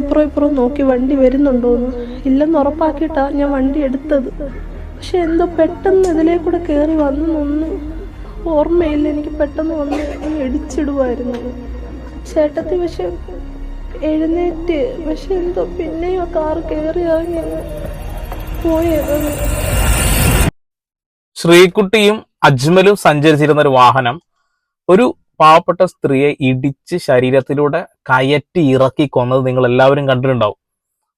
അപ്പുറം ഇപ്പുറം നോക്കി വണ്ടി വരുന്നുണ്ടോന്ന്. ഇല്ലെന്ന് ഉറപ്പാക്കിയിട്ടാണ് ഞാൻ വണ്ടി എടുത്തത്. പക്ഷെ എന്തോ പെട്ടെന്ന് ഇതിലേ കൂടെ കയറി നിന്ന് ഓർമ്മയില്ല എനിക്ക് പെട്ടെന്ന് വന്ന് ഇടിച്ചിടുമായിരുന്നു ചേട്ടത്തി പക്ഷെ എഴുന്നേറ്റ് പക്ഷെ എന്തോ പിന്നെയോ കാറ് കയറി ഇറങ്ങി പോയത് ശ്രീകുട്ടിയും അജ്മലും സഞ്ചരിച്ചിരുന്ന ഒരു വാഹനം ഒരു പാവപ്പെട്ട സ്ത്രീയെ ഇടിച്ച് ശരീരത്തിലൂടെ കയറ്റി ഇറക്കി കൊന്നത് നിങ്ങൾ എല്ലാവരും കണ്ടിട്ടുണ്ടാവും.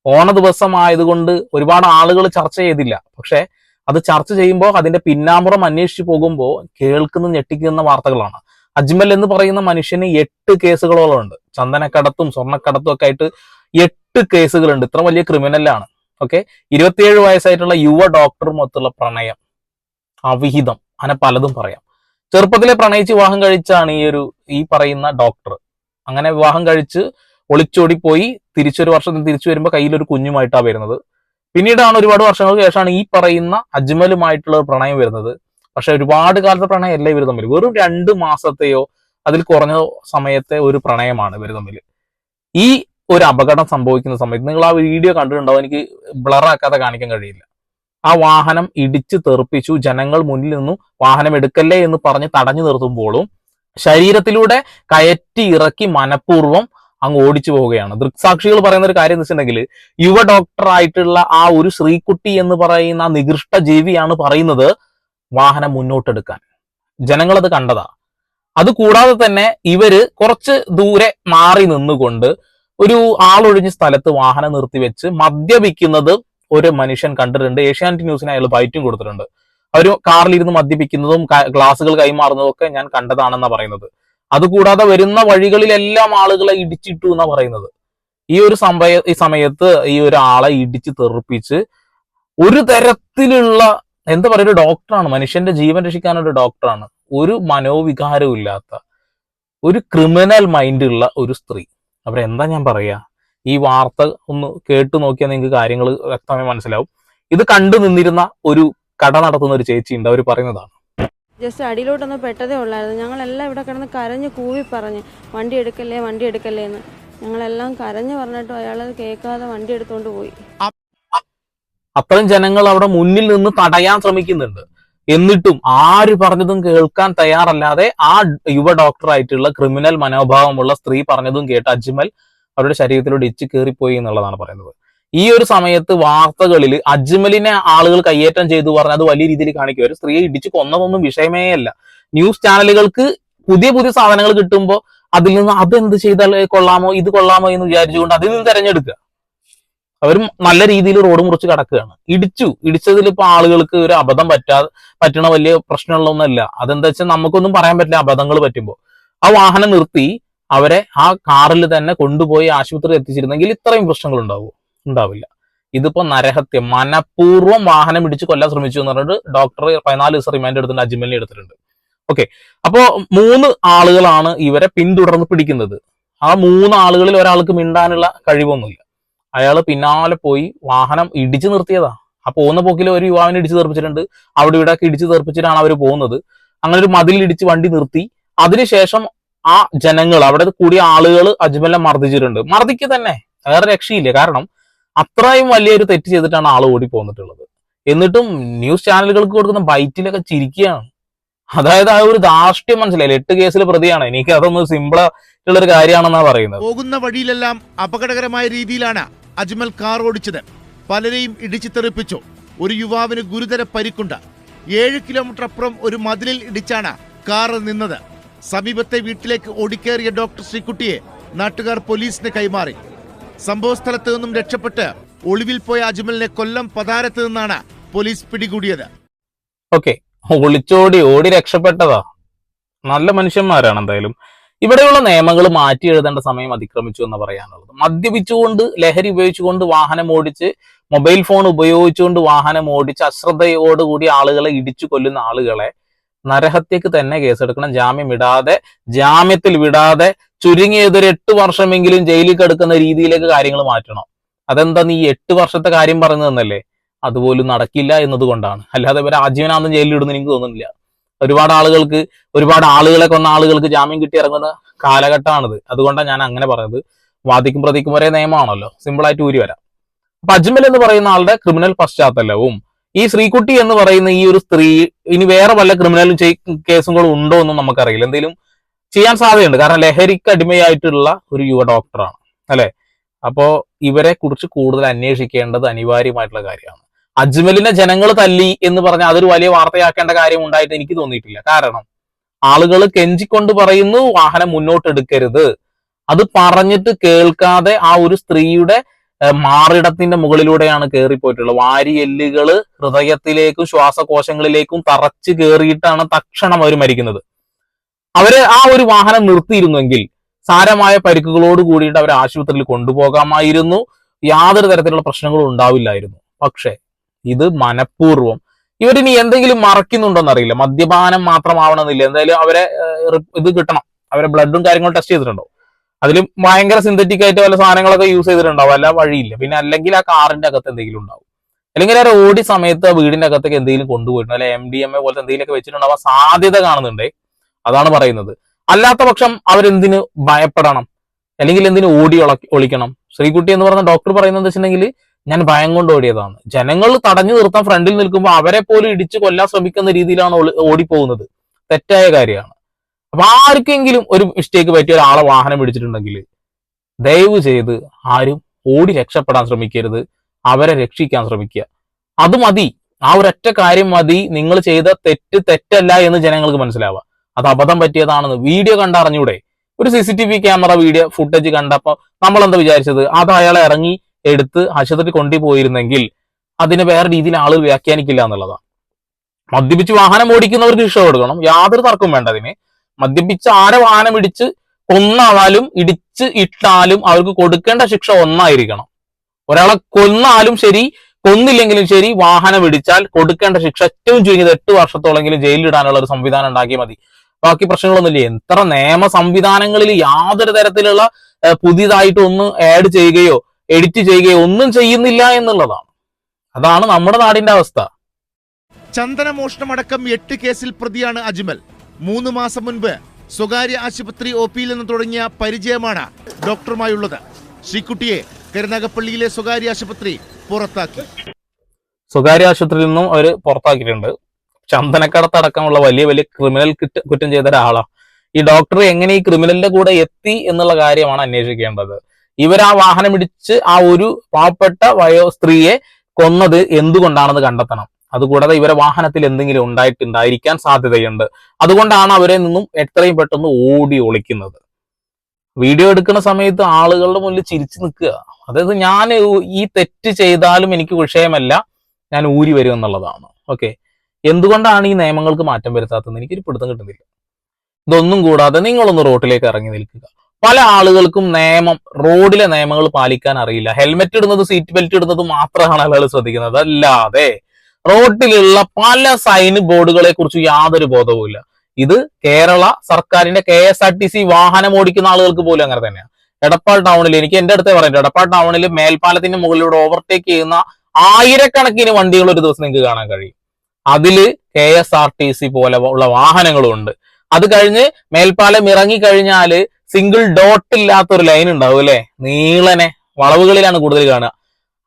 ഓണ ദിവസം ആയതുകൊണ്ട് ഒരുപാട് ആളുകൾ ചർച്ച ചെയ്തില്ല. പക്ഷെ അത് ചർച്ച ചെയ്യുമ്പോൾ അതിന്റെ പിന്നാമ്പുറം അന്വേഷിച്ചു പോകുമ്പോൾ കേൾക്കുന്ന ഞെട്ടിക്കുന്ന വാർത്തകളാണ്. അജ്മൽ എന്ന് പറയുന്ന മനുഷ്യന് എട്ട് കേസുകളോളം ഉണ്ട് ചന്ദനക്കടത്തും സ്വർണക്കടത്തും ഒക്കെ ആയിട്ട് എട്ട് കേസുകളുണ്ട്. ഇത്ര വലിയ ക്രിമിനലാണ് ഓക്കെ? ഇരുപത്തിയേഴ് വയസ്സായിട്ടുള്ള യുവ ഡോക്ടറുമൊത്തുള്ള പ്രണയം. അവിഹിതം. അങ്ങനെ പലതും പറയാം. ചെറുപ്പത്തിലെ പ്രണയിച്ച് വിവാഹം കഴിച്ചാണ് ഈ ഒരു ഈ പറയുന്ന ഡോക്ടർ അങ്ങനെ വിവാഹം കഴിച്ച് ഒളിച്ചോടി പോയി തിരിച്ചൊരു വർഷത്തിൽ തിരിച്ചു വരുമ്പോൾ കയ്യിലൊരു കുഞ്ഞുമായിട്ടാണ് വരുന്നത്. പിന്നീടാണ് ഒരുപാട് വർഷങ്ങൾക്ക് ശേഷമാണ് ഈ പറയുന്ന അജ്മലുമായിട്ടുള്ള പ്രണയം വരുന്നത്. പക്ഷെ ഒരുപാട് കാലത്തെ പ്രണയം അല്ല ഇവർ തമ്മിൽ വെറും രണ്ട് മാസത്തെയോ അതിൽ കുറഞ്ഞ സമയത്തെ ഒരു പ്രണയമാണ് ഇവർ തമ്മിൽ ഈ ഒരു അപകടം സംഭവിക്കുന്ന സമയത്ത് നിങ്ങൾ ആ വീഡിയോ കണ്ടിട്ടുണ്ടാവും. എനിക്ക് ബ്ലറാക്കാതെ കാണിക്കാൻ കഴിയില്ല. ആ വാഹനം ഇടിച്ചു തെറിപ്പിച്ചു ജനങ്ങൾ മുന്നിൽ നിന്നും വാഹനം എടുക്കല്ലേ എന്ന് പറഞ്ഞ് തടഞ്ഞു നിർത്തുമ്പോഴും ശരീരത്തിലൂടെ കയറ്റി ഇറക്കി മനഃപൂർവം അങ്ങ് ഓടിച്ചു പോവുകയാണ്. ദൃക്സാക്ഷികൾ പറയുന്ന ഒരു കാര്യം എന്ന് വെച്ചിട്ടുണ്ടെങ്കിൽ യുവ ഡോക്ടർ ആയിട്ടുള്ള ആ ഒരു ശ്രീകുട്ടി എന്ന് പറയുന്ന നികൃഷ്ട ജീവിയാണ് പറയുന്നത് വാഹനം മുന്നോട്ടെടുക്കാൻ. ജനങ്ങളത് കണ്ടതാ. അത് കൂടാതെ തന്നെ ഇവർ കുറച്ച് ദൂരെ മാറി നിന്നുകൊണ്ട് ഒരു ആളൊഴിഞ്ഞ സ്ഥലത്ത് വാഹനം നിർത്തിവെച്ച് മദ്യപിക്കുന്നത് ഒരു മനുഷ്യൻ കണ്ടിട്ടുണ്ട്. ഏഷ്യാനെറ്റ് ന്യൂസിന് അയാൾ ബൈറ്റും കൊടുത്തിട്ടുണ്ട്. അവർ കാറിലിരുന്ന് മദ്യപിക്കുന്നതും ഗ്ലാസുകൾ കൈമാറുന്നതും ഒക്കെ ഞാൻ കണ്ടതാണെന്നാ പറയുന്നത്. അതുകൂടാതെ വരുന്ന വഴികളിലെല്ലാം ആളുകളെ ഇടിച്ചിട്ടു എന്നാ പറയുന്നത്. ഈ ഒരു സമയ ഈ സമയത്ത് ഈ ഒരു ആളെ ഇടിച്ച് തെറിപ്പിച്ച് ഒരു തരത്തിലുള്ള എന്താ പറയുക ഒരു ഡോക്ടറാണ്. മനുഷ്യന്റെ ജീവൻ രക്ഷിക്കാനൊരു ഡോക്ടറാണ്. ഒരു മനോവികാരവും ഇല്ലാത്ത ഒരു ക്രിമിനൽ മൈൻഡ് ഉള്ള ഒരു സ്ത്രീ. അപ്പോൾ എന്താ ഞാൻ പറയാ? ഈ വാർത്ത ഒന്ന് കേട്ടു നോക്കിയാൽ നിങ്ങൾക്ക് കാര്യങ്ങൾ വ്യക്തമായി മനസ്സിലാവും. ഇത് കണ്ടു നിന്നിരുന്ന ഒരു കട നടത്തുന്ന ഒരു ചേച്ചി ഉണ്ട് അവർ പറയുന്നതാണ്. ജസ്റ്റ് അടിയിലോട്ടൊന്ന് പെട്ടതേ ഉള്ളായിരുന്നു. ഞങ്ങളെല്ലാം ഇവിടെ കിടന്ന് കരഞ്ഞ് കൂവി പറഞ്ഞ് വണ്ടി എടുക്കല്ലേ വണ്ടി എടുക്കല്ലേ എന്ന്. ഞങ്ങളെല്ലാം കരഞ്ഞു പറഞ്ഞിട്ടും അയാൾ കേൾക്കാതെ വണ്ടി എടുത്തോണ്ട് പോയി. അത്രയും ജനങ്ങൾ അവിടെ മുന്നിൽ നിന്ന് തടയാൻ ശ്രമിക്കുന്നുണ്ട്. എന്നിട്ടും ആര് പറഞ്ഞതും കേൾക്കാൻ തയ്യാറല്ലാതെ ആ യുവ ഡോക്ടറായിട്ടുള്ള ക്രിമിനൽ മനോഭാവമുള്ള സ്ത്രീ പറഞ്ഞതും കേട്ട് അജ്മൽ അവരുടെ ശരീരത്തിലൂടെ ഇച്ച് കയറിപ്പോയി എന്നുള്ളതാണ് പറയുന്നത്. ഈ ഒരു സമയത്ത് വാർത്തകളിൽ അജ്മലിനെ ആളുകൾ കയ്യേറ്റം ചെയ്തു പറഞ്ഞ് അത് വലിയ രീതിയിൽ കാണിക്കും. ഒരു സ്ത്രീയെ ഇടിച്ച് കൊന്നതൊന്നും വിഷയമേ അല്ല. ന്യൂസ് ചാനലുകൾക്ക് പുതിയ പുതിയ സാധനങ്ങൾ കിട്ടുമ്പോൾ അതിൽ നിന്ന് അതെന്ത് ചെയ്താൽ കൊള്ളാമോ ഇത് കൊള്ളാമോ എന്ന് വിചാരിച്ചുകൊണ്ട് അതിൽ നിന്ന് തെരഞ്ഞെടുക്കുക. അവരും നല്ല രീതിയിൽ റോഡ് മുറിച്ച് കിടക്കുകയാണ്. ഇടിച്ചു. ഇടിച്ചതിൽ ഇപ്പൊ ആളുകൾക്ക് ഒരു അബദ്ധം പറ്റാ പറ്റണ വലിയ പ്രശ്നമുള്ളൊന്നല്ല. അതെന്താ വെച്ചാൽ നമുക്കൊന്നും പറയാൻ പറ്റില്ല അബദ്ധങ്ങൾ പറ്റുമ്പോൾ ആ വാഹനം നിർത്തി. അവരെ ആ കാറിൽ തന്നെ കൊണ്ടുപോയി ആശുപത്രി എത്തിച്ചിരുന്നെങ്കിൽ ഇത്രയും പ്രശ്നങ്ങൾ ഉണ്ടാവുമോ ഉണ്ടാവില്ല. ഇതിപ്പോ നരഹത്യം. മനഃപൂർവം വാഹനം ഇടിച്ച് കൊല്ലാൻ ശ്രമിച്ചു എന്ന് പറഞ്ഞിട്ട് ഡോക്ടർ പതിനാല് ദിവസം റിമാൻഡ് എടുത്തിട്ടുണ്ട് അജ്മലിനെ എടുത്തിട്ടുണ്ട്. ഓക്കെ അപ്പോ മൂന്ന് ആളുകളാണ് ഇവരെ പിന്തുടർന്ന് പിടിക്കുന്നത്. ആ മൂന്ന് ആളുകളിൽ ഒരാൾക്ക് മിണ്ടാനുള്ള കഴിവൊന്നുമില്ല. അയാൾ പിന്നാലെ പോയി വാഹനം ഇടിച്ചു നിർത്തിയതാ. ആ പോകുന്ന പോക്കിൽ ഒരു യുവാവിനെ ഇടിച്ചു തെറിപ്പിച്ചിട്ടുണ്ട്. അവിടെ ഇവിടെ ഇടിച്ചു തെറിപ്പിച്ചിട്ടാണ് അവർ പോകുന്നത്. അങ്ങനെ ഒരു മതിലിടിച്ച് വണ്ടി നിർത്തി. അതിനുശേഷം ആ ജനങ്ങൾ അവിടെ കൂടിയ ആളുകൾ അജ്മലിനെ മർദ്ദിച്ചിട്ടുണ്ട്. മർദ്ദിക്കുക തന്നെ. വേറെ രക്ഷയില്ല. കാരണം അത്രയും വലിയൊരു തെറ്റ് ചെയ്തിട്ടാണ് ആൾ ഓടി പോന്നിട്ടുള്ളത് എന്നിട്ടും ന്യൂസ് ചാനലുകൾക്ക് കൊടുക്കുന്ന ബൈറ്റിലൊക്കെ ചിരിക്കുകയാണ്. അതായത് ആ ഒരു ധാർഷ്ട്യം മനസ്സിലായില്ല? എട്ട് കേസിൽ പ്രതിയാണ്. എനിക്ക് അതൊന്ന് സിമ്പിൾ ആയിട്ടുള്ള ഒരു കാര്യമാണെന്നാ പറയുന്നത്. പോകുന്ന വഴിയിലെല്ലാം അപകടകരമായ രീതിയിലാണ് അജ്മൽ കാർ ഓടിച്ചത്. പലരെയും ഇടിച്ചു തെറിപ്പിച്ചു ഒരു യുവാവിന് ഗുരുതര പരിക്കുണ്ട്. ഏഴ് കിലോമീറ്റർ അപ്പുറം ഒരു മതിലിൽ ഇടിച്ചാണ് കാർ നിന്നത്. സമീപത്തെ വീട്ടിലേക്ക് ഓടിക്കേറിയ ഡോക്ടർ ശ്രീകുട്ടിയെ നാട്ടുകാർ പോലീസിന് കൈമാറി. സംഭവ സ്ഥലത്ത് നിന്നും രക്ഷപ്പെട്ട് ഒളിവിൽ പോയ അജ്മലിനെ കൊല്ലം പതാരത്ത് നിന്നാണ് പോലീസ് പിടികൂടിയത്. ഓക്കെ ഒളിച്ചോടി ഓടി രക്ഷപ്പെട്ടതാ? നല്ല മനുഷ്യന്മാരാണ് എന്തായാലും. ഇവിടെയുള്ള നിയമങ്ങൾ മാറ്റി എഴുതേണ്ട സമയം അതിക്രമിച്ചു എന്ന് പറയാനുള്ളത്. മദ്യപിച്ചുകൊണ്ട് ലഹരി ഉപയോഗിച്ചുകൊണ്ട് വാഹനം ഓടിച്ച് മൊബൈൽ ഫോൺ ഉപയോഗിച്ചുകൊണ്ട് വാഹനം ഓടിച്ച് അശ്രദ്ധയോടുകൂടി ആളുകളെ ഇടിച്ചു കൊല്ലുന്ന ആളുകളെ നരഹത്യക്ക് തന്നെ കേസെടുക്കണം. ജാമ്യം വിടാതെ ജാമ്യത്തിൽ വിടാതെ ചുരുങ്ങിയത് ഒരു എട്ട് വർഷമെങ്കിലും ജയിലിൽ കിടക്കുന്ന രീതിയിലേക്ക് കാര്യങ്ങൾ മാറ്റണം. അതെന്താ നീ എട്ട് വർഷത്തെ കാര്യം പറഞ്ഞു തന്നല്ലേ അതുപോലും നടക്കില്ല എന്നതുകൊണ്ടാണ്. അല്ലാതെ ഇവരെ ആജീവനാന്തം ജയിലിൽ ഇടുന്ന എനിക്ക് തോന്നുന്നില്ല. ഒരുപാട് ആളുകൾക്ക് ഒരുപാട് ആളുകളെ കൊന്ന ആളുകൾക്ക് ജാമ്യം കിട്ടി ഇറങ്ങുന്ന കാലഘട്ടമാണിത്. അതുകൊണ്ടാണ് ഞാൻ അങ്ങനെ പറഞ്ഞത് വാദിക്കും പ്രതിക്കും ഒരേ നിയമമാണല്ലോ. സിമ്പിളായിട്ട് ഊരി വരാം. അപ്പൊ അജ്മൽ എന്ന് പറയുന്ന ആളുടെ ക്രിമിനൽ പശ്ചാത്തലവും ഈ ശ്രീകുട്ടി എന്ന് പറയുന്ന ഈ ഒരു സ്ത്രീ ഇനി വേറെ വല്ല ക്രിമിനൽ കേസുകളും ഉണ്ടോ എന്നും നമുക്കറിയില്ല. എന്തെങ്കിലും ചെയ്യാൻ സാധ്യതയുണ്ട്. കാരണം ലഹരിക്ക് അടിമയായിട്ടുള്ള ഒരു യുവ ഡോക്ടറാണ് അല്ലെ? അപ്പോ ഇവരെ കുറിച്ച് കൂടുതൽ അന്വേഷിക്കേണ്ടത് അനിവാര്യമായിട്ടുള്ള കാര്യമാണ്. അജ്മലിനെ ജനങ്ങൾ തല്ലി എന്ന് പറഞ്ഞാൽ അതൊരു വലിയ വാർത്തയാക്കേണ്ട കാര്യം ഉണ്ടായിട്ട് എനിക്ക് തോന്നിയിട്ടില്ല. കാരണം ആളുകൾ കെഞ്ചിക്കൊണ്ട് പറയുന്നു വാഹനം മുന്നോട്ടെടുക്കരുത്. അത് പറഞ്ഞിട്ട് കേൾക്കാതെ ആ ഒരു സ്ത്രീയുടെ മാറിടത്തിന്റെ മുകളിലൂടെയാണ് കയറിപ്പോയിട്ടുള്ളത് വാരിയെല്ലുകൾ ഹൃദയത്തിലേക്കും ശ്വാസകോശങ്ങളിലേക്കും തറച്ച് കയറിയിട്ടാണ് തക്ഷണം അവർ മരിക്കുന്നത്. അവർ ആ ഒരു വാഹനം നിർത്തിയിരുന്നെങ്കിൽ സാരമായ പരിക്കുകളോട് കൂടിയിട്ട് അവരെ ആശുപത്രിയിൽ കൊണ്ടുപോകാമായിരുന്നു. യാതൊരു തരത്തിലുള്ള പ്രശ്നങ്ങളും ഉണ്ടാവില്ലായിരുന്നു. പക്ഷേ ഇത് മനഃപൂർവം. ഇവരിനി എന്തെങ്കിലും മറക്കുന്നുണ്ടോന്ന് അറിയില്ല മദ്യപാനം മാത്രമാവണമെന്നില്ല. എന്തായാലും അവരെ ഇത് കിട്ടണം. അവരെ ബ്ലഡും കാര്യങ്ങളും ടെസ്റ്റ് ചെയ്തിട്ടുണ്ടോ? അതിലും ഭയങ്കര സിന്തറ്റിക് ആയിട്ട് വല്ല സാധനങ്ങളൊക്കെ യൂസ് ചെയ്തിട്ടുണ്ടാവും. അല്ല വഴിയില്ല. പിന്നെ അല്ലെങ്കിൽ ആ കാറിന്റെ അകത്ത് എന്തെങ്കിലും ഉണ്ടാവും. അല്ലെങ്കിൽ ആ റോഡി സമയത്ത് ആ വീടിന്റെ അകത്തേക്ക് എന്തെങ്കിലും കൊണ്ടുപോയിട്ടുണ്ട്? അല്ലെ എം ഡി എം എ പോലത്തെ എന്തെങ്കിലുമൊക്കെ വെച്ചിട്ടുണ്ടാവാൻ സാധ്യത കാണുന്നുണ്ട്? അതാണ് പറയുന്നത്. അല്ലാത്ത പക്ഷം അവരെന്തിന് ഭയപ്പെടണം? അല്ലെങ്കിൽ എന്തിനു ഓടി ഒളിക്കണം? ശ്രീകുട്ടി എന്ന് പറഞ്ഞ ഡോക്ടർ പറയുന്നത് വെച്ചിട്ടുണ്ടെങ്കിൽ ഞാൻ ഭയം കൊണ്ട് ഓടിയതാണ്. ജനങ്ങൾ തടഞ്ഞു നിർത്താൻ ഫ്രണ്ടിൽ നിൽക്കുമ്പോൾ അവരെ പോലും ഇടിച്ച് കൊല്ലാൻ ശ്രമിക്കുന്ന രീതിയിലാണ് ഓടിപ്പോകുന്നത്. തെറ്റായ കാര്യമാണ്. അപ്പൊ ആർക്കെങ്കിലും ഒരു മിസ്റ്റേക്ക് പറ്റിയ ഒരാളെ വാഹനം പിടിച്ചിട്ടുണ്ടെങ്കിൽ ദയവ് ചെയ്ത് ആരും ഓടി രക്ഷപ്പെടാൻ ശ്രമിക്കരുത്. അവരെ രക്ഷിക്കാൻ ശ്രമിക്കുക. അത് മതി. ആ ഒരൊറ്റ കാര്യം മതി. നിങ്ങൾ ചെയ്ത തെറ്റ് തെറ്റല്ല എന്ന് ജനങ്ങൾക്ക് മനസ്സിലാവുക. അത് അബദ്ധം പറ്റിയതാണെന്ന് വീഡിയോ കണ്ടറിഞ്ഞൂടെ ഒരു C C T V camera video footage കണ്ടപ്പോൾ നമ്മൾ എന്താ വിചാരിച്ചത്? അത് അയാളെ ഇറങ്ങി എടുത്ത് ആശുപത്രി കൊണ്ടുപോയിരുന്നെങ്കിൽ അതിനെ വേറെ രീതിയിൽ ആളുകൾ വ്യാഖ്യാനിക്കില്ല എന്നുള്ളതാണ്. മദ്യപിച്ച് വാഹനം ഓടിക്കുന്നവർക്ക് ഇഷ്ടം കൊടുക്കണം. യാതൊരു തർക്കവും വേണ്ട അതിന്. മദ്യപിച്ച് ആരെ വാഹനം ഇടിച്ച് കൊന്നാലും ഇടിച്ച് ഇട്ടാലും അവർക്ക് കൊടുക്കേണ്ട ശിക്ഷ ഒന്നായിരിക്കണം. ഒരാളെ കൊന്നാലും ശരി കൊന്നില്ലെങ്കിലും ശരി വാഹനം ഇടിച്ചാൽ കൊടുക്കേണ്ട ശിക്ഷ ഏറ്റവും ചുരുങ്ങിയത് എട്ട് വർഷത്തോളെങ്കിലും ജയിലിലിടാനുള്ള ഒരു സംവിധാനം ഉണ്ടാക്കിയാൽ മതി. ബാക്കി പ്രശ്നങ്ങളൊന്നുമില്ല. എത്ര നിയമ സംവിധാനങ്ങളിൽ യാതൊരു തരത്തിലുള്ള പുതിയതായിട്ട് ഒന്ന് ആഡ് ചെയ്യുകയോ എഡിറ്റ് ചെയ്യുകയോ ഒന്നും ചെയ്യുന്നില്ല എന്നുള്ളതാണ്. അതാണ് നമ്മുടെ നാടിന്റെ അവസ്ഥ. ചന്ദനമോഷണമടക്കം എട്ട് കേസിൽ പ്രതിയാണ് അജ്മൽ. മൂന്ന് മാസം മുൻപ് സ്വകാര്യ ആശുപത്രി ഒ പിയിൽ നിന്ന് തുടങ്ങിയ പരിചയമാണ് ഡോക്ടറുമായുള്ളത് ശ്രീകുട്ടിയെ കരുനാഗപ്പള്ളിയിലെ സ്വകാര്യ ആശുപത്രി പുറത്താക്കി. സ്വകാര്യ ആശുപത്രിയിൽ നിന്നും അവർ പുറത്താക്കിയിട്ടുണ്ട്. ചന്ദനക്കടത്തടക്കമുള്ള വലിയ വലിയ ക്രിമിനൽ കുറ്റം ചെയ്ത ഒരാളാണ്. ഈ ഡോക്ടർ എങ്ങനെ ഈ ക്രിമിനലിന്റെ കൂടെ എത്തി എന്നുള്ള കാര്യമാണ് അന്വേഷിക്കേണ്ടത്. ഇവർ ആ വാഹനം ഇടിച്ച് ആ ഒരു പാവപ്പെട്ട വയോ സ്ത്രീയെ കൊന്നത് എന്തുകൊണ്ടാണെന്ന് കണ്ടെത്തണം. അതുകൂടാതെ ഇവരെ വാഹനത്തിൽ എന്തെങ്കിലും ഉണ്ടായിട്ടുണ്ടായിരിക്കാൻ സാധ്യതയുണ്ട്. അതുകൊണ്ടാണ് അവരെ നിന്നും എത്രയും പെട്ടെന്ന് ഓടി ഒളിക്കുന്നത്. വീഡിയോ എടുക്കുന്ന സമയത്ത് ആളുകളുടെ മുന്നിൽ ചിരിച്ചു നിൽക്കുക. അതായത് ഞാൻ ഈ തെറ്റ് ചെയ്താലും എനിക്ക് വിഷയമല്ല ഞാൻ ഊരി വരും എന്നുള്ളതാണ്. ഓക്കെ. എന്തുകൊണ്ടാണ് ഈ നിയമങ്ങൾക്ക് മാറ്റം വരുത്താത്തത് എനിക്കൊരു പിടുത്തം കിട്ടുന്നില്ല. ഇതൊന്നും കൂടാതെ നിങ്ങളൊന്ന് റോട്ടിലേക്ക് ഇറങ്ങി നിൽക്കുക. പല ആളുകൾക്കും നിയമം റോഡിലെ നിയമങ്ങൾ പാലിക്കാൻ അറിയില്ല. ഹെൽമെറ്റ് ഇടുന്നത് സീറ്റ് ബെൽറ്റ് ഇടുന്നത് മാത്രമാണ് ആളുകൾ ശ്രദ്ധിക്കുന്നത്. അല്ലാതെ റോഡിലുള്ള പല സൈൻ ബോർഡുകളെ കുറിച്ച് യാതൊരു ബോധവുമില്ല ഇത് കേരള സർക്കാരിന്റെ K S R T C വാഹനം ഓടിക്കുന്ന ആളുകൾക്ക് പോലും അങ്ങനെ തന്നെയാണ് എടപ്പാൾ ടൗണിൽ എനിക്ക് എന്റെ അടുത്തേ പറയുന്നത് എടപ്പാൾ ടൗണിൽ മേൽപ്പാലത്തിന്റെ മുകളിലൂടെ ഓവർടേക്ക് ചെയ്യുന്ന ആയിരക്കണക്കിന് വണ്ടികൾ ഒരു ദിവസം നിങ്ങൾക്ക് കാണാൻ കഴിയും. അതിൽ K S R T C പോലെ ഉള്ള വാഹനങ്ങളും ഉണ്ട് അത് കഴിഞ്ഞ് മേൽപ്പാലം ഇറങ്ങി കഴിഞ്ഞാൽ സിംഗിൾ ഡോട്ട് ഇല്ലാത്ത ഒരു ലൈൻ ഉണ്ടാവും അല്ലെ? നീളനെ വളവുകളിലാണ് കൂടുതൽ കാണുക.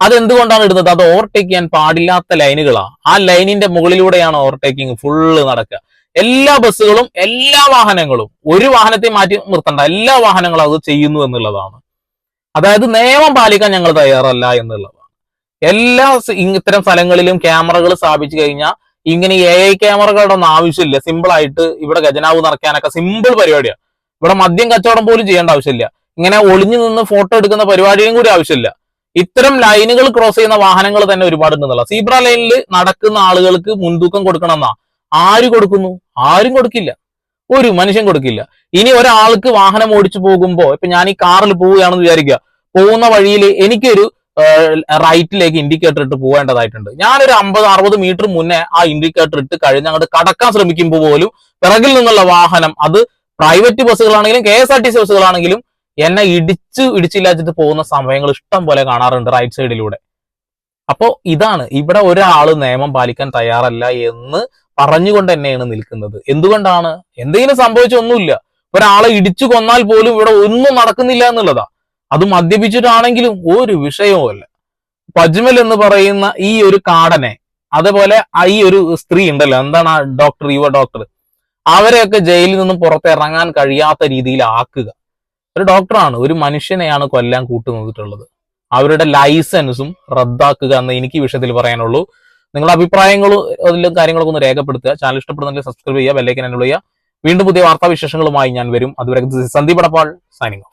അതെന്തുകൊണ്ടാണ് ഇടുന്നത്? അത് ഓവർടേക്ക് ചെയ്യാൻ പാടില്ലാത്ത ലൈനുകളാണ് ആ ലൈനിന്റെ മുകളിലൂടെയാണ് ഓവർടേക്കിംഗ് ഫുള്ള് നടക്കുക. എല്ലാ ബസ്സുകളും എല്ലാ വാഹനങ്ങളും ഒരു വാഹനത്തെ മാറ്റി നിർത്തണ്ട. എല്ലാ വാഹനങ്ങളും അത് ചെയ്യുന്നു എന്നുള്ളതാണ്. അതായത് നിയമം പാലിക്കാൻ ഞങ്ങൾ തയ്യാറല്ല എന്നുള്ളതാണ്. എല്ലാ ഇത്തരം സ്ഥലങ്ങളിലും ക്യാമറകൾ സ്ഥാപിച്ചു കഴിഞ്ഞാൽ ഇങ്ങനെ എ ഐ ക്യാമറകളുടെ ഒന്നും ആവശ്യമില്ല. സിമ്പിൾ ആയിട്ട് ഇവിടെ ഖജനാവ് നടക്കാനൊക്കെ സിമ്പിൾ പരിപാടിയാണ് ഇവിടെ മദ്യം കച്ചവടം പോലും ചെയ്യേണ്ട ആവശ്യമില്ല. ഇങ്ങനെ ഒളിഞ്ഞു നിന്ന് ഫോട്ടോ എടുക്കുന്ന പരിപാടിയും കൂടി ആവശ്യമില്ല. ഇത്തരം ലൈനുകൾ ക്രോസ് ചെയ്യുന്ന വാഹനങ്ങൾ തന്നെ ഒരുപാട് ഒരുപാടുണ്ടെന്നുള്ള സീബ്ര ലൈനിൽ നടക്കുന്ന ആളുകൾക്ക് മുൻതൂക്കം കൊടുക്കണമെന്നാ? ആര് കൊടുക്കുന്നു? ആരും കൊടുക്കില്ല. ഒരു മനുഷ്യൻ കൊടുക്കില്ല. ഇനി ഒരാൾക്ക് വാഹനം ഓടിച്ചു പോകുമ്പോൾ ഇപ്പൊ ഞാൻ ഈ കാറിൽ പോവുകയാണെന്ന് വിചാരിക്കുക. പോകുന്ന വഴിയിൽ എനിക്കൊരു റൈറ്റിലേക്ക് ഇൻഡിക്കേറ്റർ ഇട്ട് പോകേണ്ടതായിട്ടുണ്ട് ഞാനൊരു അമ്പത് അറുപത് മീറ്റർ മുന്നേ ആ ഇൻഡിക്കേറ്റർ ഇട്ട് കഴിഞ്ഞ് അങ്ങോട്ട് കടക്കാൻ ശ്രമിക്കുമ്പോൾ പോലും പിറകിൽ നിന്നുള്ള വാഹനം അത് private ബസ്സുകളാണെങ്കിലും K S R T C ബസ്സുകളാണെങ്കിലും എന്നെ ഇടിച്ചു ഇടിച്ചില്ലാച്ചിട്ട് പോകുന്ന സമയങ്ങൾ ഇഷ്ടം പോലെ കാണാറുണ്ട് റൈറ്റ് സൈഡിലൂടെ അപ്പോ ഇതാണ് ഇവിടെ ഒരാൾ നിയമം പാലിക്കാൻ തയ്യാറല്ല എന്ന് പറഞ്ഞുകൊണ്ട് തന്നെയാണ് നിൽക്കുന്നത്. എന്തുകൊണ്ടാണ്? എന്തെങ്കിലും സംഭവിച്ചൊന്നുമില്ല ഒരാളെ ഇടിച്ചു കൊന്നാൽ പോലും ഇവിടെ ഒന്നും നടക്കുന്നില്ല എന്നുള്ളതാ. അത് മദ്യപിച്ചിട്ടാണെങ്കിലും ഒരു വിഷയവുമല്ല പജ്മൽ എന്ന് പറയുന്ന ഈ ഒരു കാടനെ അതേപോലെ ഈ ഒരു സ്ത്രീ ഉണ്ടല്ലോ എന്താണ് ആ ഡോക്ടർ യുവ ഡോക്ടർ അവരെയൊക്കെ ജയിലിൽ നിന്നും പുറത്തിറങ്ങാൻ കഴിയാത്ത രീതിയിൽ ആക്കുക ഒരു ഡോക്ടറാണ് ഒരു മനുഷ്യനെയാണ് കൊല്ലാൻ കൂട്ടുനിന്നിട്ടുള്ളത്. അവരുടെ ലൈസൻസും റദ്ദാക്കുക എന്ന് എനിക്ക് വിഷയത്തിൽ പറയാനുള്ളൂ. നിങ്ങളുടെ അഭിപ്രായങ്ങളും അതിലും കാര്യങ്ങളൊക്കെ ഒന്ന് രേഖപ്പെടുത്തുക. ചാനൽ ഇഷ്ടപ്പെടുന്നെങ്കിൽ സബ്സ്ക്രൈബ് ചെയ്യുക ബെല്ലൈക്കൻ എന്നുള്ളുക വീണ്ടും പുതിയ വാർത്താ വിശേഷങ്ങളുമായി ഞാൻ വരും. അതുവരെ സന്ദീപ് അടപ്പാൾ സൈനിങ്